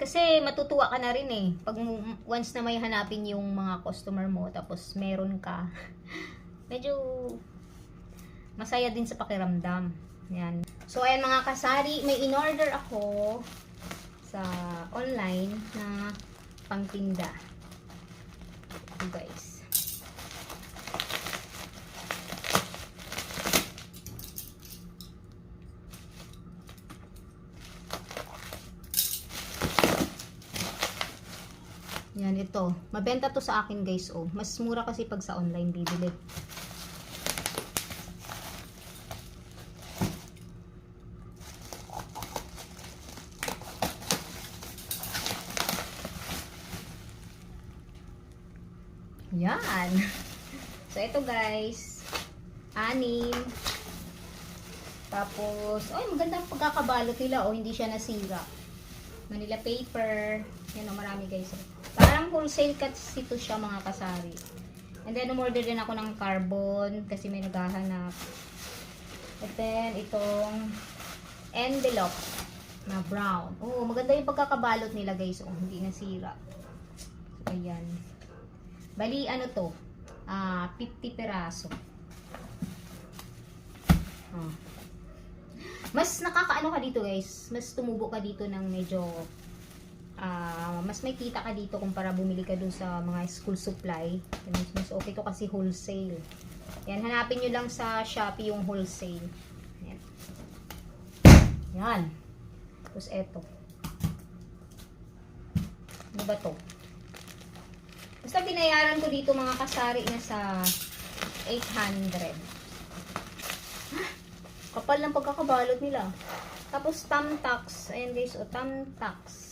Kasi matutuwa ka na rin eh. Pag once na may hanapin yung mga customer mo, tapos meron ka, medyo masaya din sa pakiramdam. Yan. So, ayan mga kasari, may in-order ako sa online na pangtinda. Ito guys. Yan, ito. Mabenta to sa akin guys, oh. Mas mura kasi pag sa online bibili. Yan. So, ito guys. Anim. Tapos, ay, maganda pagkakabalot nila, oh. Hindi siya nasira. Manila paper. Yan, oh, marami guys. Parang wholesale kasi ito siya mga kasari. And then, umorder din ako ng carbon kasi may naghahanap. And then, itong envelope na brown. Oh, maganda yung pagkakabalot nila guys. Oh, hindi nasira. So, ayan. Bali, ano to? Ah, 50 peraso. Oh. Mas nakakaano ka dito guys. Mas tumubo ka dito ng medyo ah, mas may kita ka dito kumpara bumili ka dun sa mga school supply. Mas, mas okay to kasi wholesale. Yan, hanapin nyo lang sa Shopee yung wholesale. Yan. Yan. Tapos eto. Ano ba to? Basta binayaran ko dito mga kasari na sa 800. Ah, Kapal ng pagkakabalot nila. Tapos tamtax. Ayan guys, o tamtax.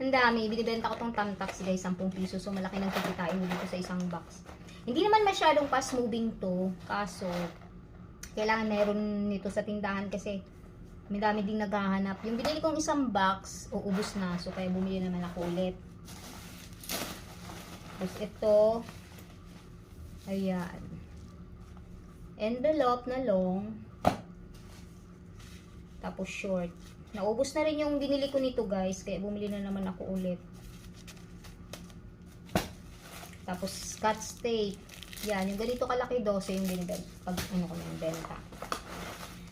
Ang dami. Binibenta ko tong tamtax guys, 10 piso. So malaki ng kikitain mo dito sa isang box. Hindi naman masyadong fast moving to. Kaso, kailangan meron nito sa tindahan kasi may dami ding naghahanap. Yung binili kong isang box, uubos na. So kaya bumili naman ako ulit. Tapos ito, ayan. Envelope na long. Tapos short. Naubos na rin yung binili ko nito guys, kaya bumili na naman ako ulit. Tapos scotch tape. Yan, yung ganito kalaki 12 yung binibenta. Pag ano ko na yung benta.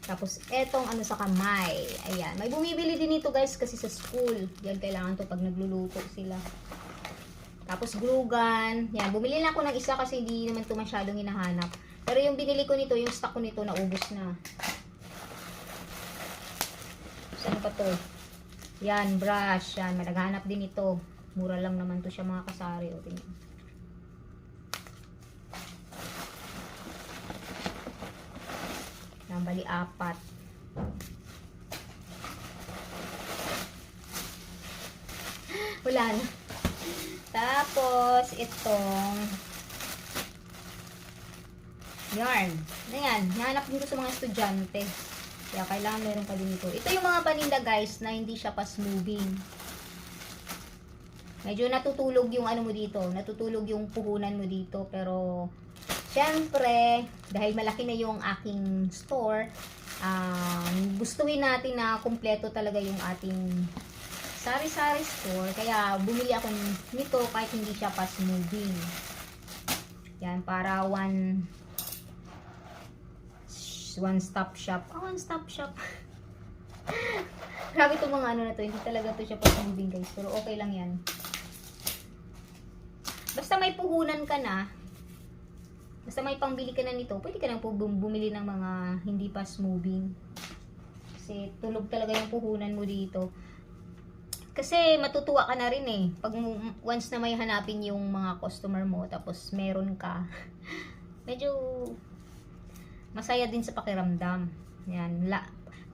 Tapos etong ano sa kamay. Ayan, may bumibili din ito guys kasi sa school. Yan kailangan to pag nagluluto sila. Tapos glue gun. Yan, bumili lang ako ng isa kasi hindi naman to masyadong hinahanap. Pero yung binili ko nito, yung stock ko nito, naubos na. Saan pa to? Yan, brush. Yan, malaghanap din ito. Mura lang naman to siya mga kasari. O, tingnan. Yan, bali apat. Wala na. Tapos, itong yarn. Ano yan? Nahanap din ko sa mga estudyante. Kaya kailangan meron ka din ito. Ito yung mga paninda guys na hindi siya fast moving. Medyo natutulog yung ano mo dito. Natutulog yung puhunan mo dito. Pero, syempre, dahil malaki na yung aking store, um, gustuhin natin na kumpleto talaga yung ating sari-sari store. Kaya, bumili ako nito kahit hindi siya fast moving. Yan, para one one stop shop. Ah, one stop shop. Grabe itong mga ano na to. Hindi talaga to siya fast moving guys. Pero okay lang yan. Basta may puhunan ka na, basta may pangbili ka na nito, pwede ka nang bumili ng mga hindi fast moving. Kasi tulog talaga yung puhunan mo dito. Kasi matutuwa ka na rin eh. Pag once na may hanapin yung mga customer mo, tapos meron ka, medyo masaya din sa pakiramdam. Yan. La,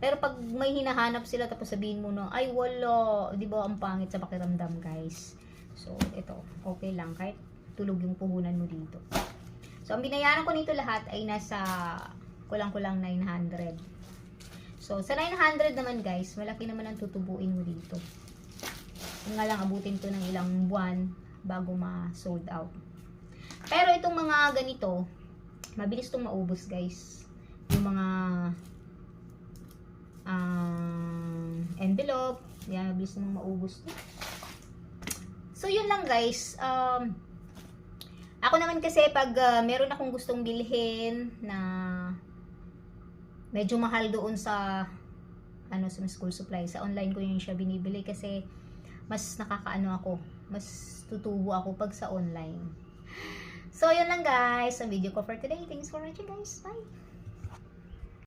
pero pag may hinahanap sila tapos sabihin mo na, ay wala, di ba ang pangit sa pakiramdam guys. So, ito, okay lang kahit tulog yung puhunan mo dito. So, ang binayaran ko nito lahat ay nasa kulang-kulang 900. So, sa 900 naman guys, malaki naman ang tutubuin mo dito. Yung nga lang, abutin to ng ilang buwan bago ma-sold out. Pero itong mga ganito, mabilis tong maubos guys. Yung mga um, envelope, Yan, mabilis namang maubos. So, yun lang guys. Um, ako naman kasi pag ah, meron akong gustong bilhin na medyo mahal doon sa ano sa school supply sa online ko yun siya binibili kasi mas nakakaano ako mas tutubo ako pag sa online so yun lang guys. Ang video ko for today. Thanks for watching guys. Bye